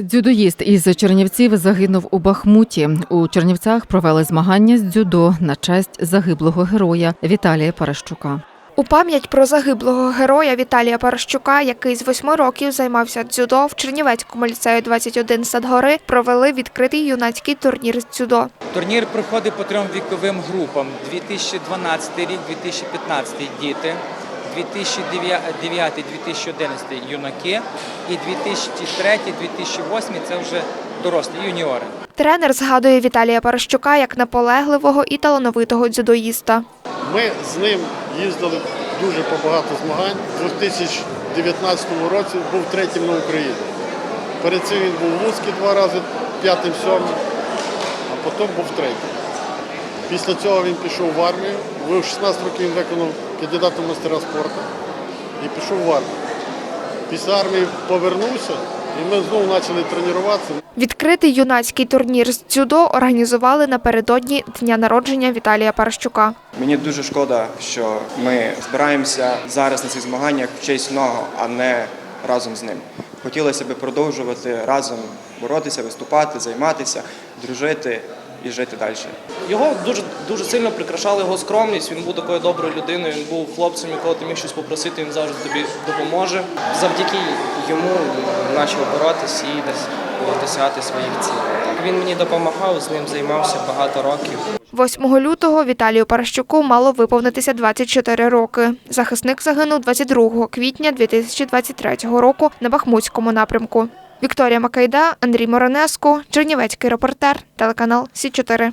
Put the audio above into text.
Дзюдоїст із Чернівців загинув у Бахмуті. У Чернівцях провели змагання з дзюдо на честь загиблого героя Віталія Паращука. У пам'ять про загиблого героя Віталія Паращука, який з восьми років займався дзюдо в Чернівецькому ліцею 21 Садгори, провели відкритий юнацький турнір з дзюдо. Турнір проходить по трьом віковим групам: 2012 рік, 2015 діти, 2009-2011 юнаки і 2003-2008 це вже дорослі юніори. Тренер згадує Віталія Паращука як наполегливого і талановитого дзюдоїста. Ми з ним їздили дуже по багато змагань. У 2019 році був третім на Україні. Перед цим він був в Луцькі два рази, п'ятим, сьомим, а потім був третім. Після цього він пішов в армію. В 16 років він виконав кандидатом в мастера спорту і пішов в армію. Після армії повернувся і ми знову почали тренуватися. Відкритий юнацький турнір з дзюдо організували напередодні дня народження Віталія Паращука. Мені дуже шкода, що ми збираємося зараз на цих змаганнях в честь нього, а не разом з ним. Хотілося б продовжувати разом боротися, виступати, займатися, дружити і жити далі. Його дуже дуже сильно прикрашала його скромність. Він був такою доброю людиною. Він був хлопцем, якого ти міг щось попросити, він завжди тобі допоможе. Завдяки йому почав боротися і десь досягати своїх цілей. Він мені допомагав, з ним займався багато років. 8 лютого Віталію Паращуку мало виповнитися 24 роки. Захисник загинув 22 квітня 2023 року на Бахмутському напрямку. Вікторія Макайда, Андрій Моронеску, Чернівецький репортер, телеканал Сі 4